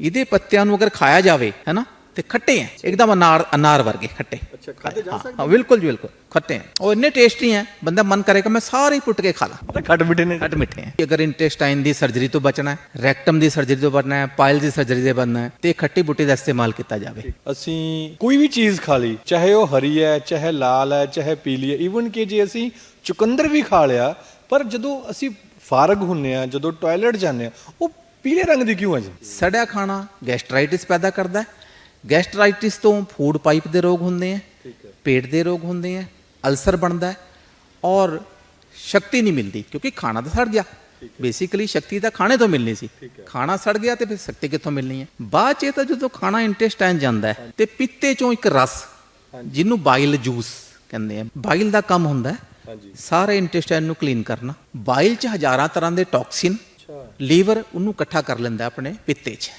ਇਹਦੇ ਪੱਤਿਆਂ ਨੂੰ ਅਗਰ ਖਾਇਆ ਜਾਵੇ ਹੈਨਾ ਤੇ ਖੱਟੇ ਹੈ ਇੱਕਦਮ ਅਨਾਰ ਅਨਾਰ ਵਰਗੇ ਖੱਟੇ। ਅੱਛਾ ਖਾਦੇ ਜਾ ਹਾਂ ਹਾਂ, ਬਿਲਕੁਲ ਜੀ ਬਿਲकुल ਖੱਟੇ ਹੈ ਉਹ ਇੰਨੇ ਟੇਸਟੀ ਹੈ ਬੰਦਾ ਮਨ ਕਰੇ ਕਿ ਮੈਂ ਸਾਰੇ ਪੁੱਟ ਕੇ ਖਾ ਲਾਂ। ਸਕਦੇ ਖੱਟ ਮਿੱਠੇ ਨੇ। ਖੱਟ ਮਿੱਠੇ ਹੈ ਅਗਰ ਇੰਟੈਸਟਾਈਨ ਦੀ ਸਰਜਰੀ ਤੋਂ ਬਚਣਾ ਹੈ ਰੈਕਟਮ ਦੀ ਸਰਜਰੀ ਤੋਂ ਬਚਣਾ ਹੈ ਪਾਇਲ ਦੀ ਸਰਜਰੀ ਤੋਂ ਬਚਣਾ ਹੈ ਤੇ ਖੱਟੀ ਬੁੱਟੀ ਦਾ ਇਸਤੇਮਾਲ ਕੀਤਾ ਜਾਵੇ। ਅਸੀਂ ਕੋਈ ਵੀ ਚੀਜ਼ ਖਾ ਲਈ ਚਾਹੇ ਉਹ ਹਰੀ ਹੈ ਚਾਹੇ ਲਾਲ ਹੈ ਚਾਹੇ ਪੀਲੀ ਹੈ ਈਵਨ ਕਿ ਜੇ ਅਸੀਂ ਚੁਕੰਦਰ ਵੀ ਖਾ ਲਿਆ ਪਰ ਜਦੋਂ ਅਸੀਂ ਫਾਰਗ ਹੁੰਨੇ ਆ ਜਦੋਂ ਟਾਇਲਟ ਜਾਂਦੇ ਆ ਉਹ ਪੀਲੇ ਰੰਗ ਦੀ ਕਿਉਂ ਹੈ ਜੀ? ਸੜਿਆ ਖਾਣਾ ਗੈਸਟਰਾਈਟਿਸ ਪੈਦਾ ਕਰਦਾ ਹੈ। ਗੈਸਟਰਾਈਟਿਸ ਤੋਂ ਫੂਡ ਪਾਈਪ ਦੇ ਰੋਗ ਹੁੰਦੇ ਹੈ। ਪੇਟ ਦੇ ਰੋਗ ਹੁੰਦੇ ਹੈ ਅਲਸਰ ਬਣਦਾ ਹੈ ਔਰ ਸ਼ਕਤੀ ਨਹੀਂ ਮਿਲਦੀ ਕਿਉਂਕਿ ਖਾਣਾ ਤਾਂ ਸੜ ਗਿਆ। ਬੇਸਿਕਲੀ ਸ਼ਕਤੀ ਤਾਂ ਖਾਣੇ ਤੋਂ ਮਿਲਣੀ ਸੀ। ਖਾਣਾ ਸੜ ਗਿਆ ਤੇ ਫਿਰ ਸ਼ਕਤੀ ਕਿੱਥੋਂ ਮਿਲਣੀ ਹੈ? ਬਾਅਦ ਚ ਇਹ ਤਾਂ ਜਦੋਂ ਖਾਣਾ ਇੰਟੈਸਟਾਈਨ ਜਾਂਦਾ ਹੈ ਤੇ ਪਿੱਤੇ ਚੋਂ ਇੱਕ ਰਸ ਜਿਹਨੂੰ ਬਾਈਲ ਜੂਸ ਕਹਿੰਦੇ ਆ। ਬਾਈਲ ਦਾ ਕੰਮ ਹੁੰਦਾ ਹੈ। ਹਾਂਜੀ। ਸਾਰੇ ਇੰਟੈਸਟਾਈਨ ਨੂੰ ਕਲੀਨ ਕਰਨਾ। ਬਾਈਲ ਚ ਹਜ਼ਾਰਾਂ ਤਰ੍ਹਾਂ ਦੇ ਟੌਕਸਿਨ ਲੀਵਰ ਉਹਨੂੰ ਇਕੱਠਾ ਕਰ ਲੈਂਦਾ ਆਪਣੇ ਪਿੱਤੇ 'ਚ।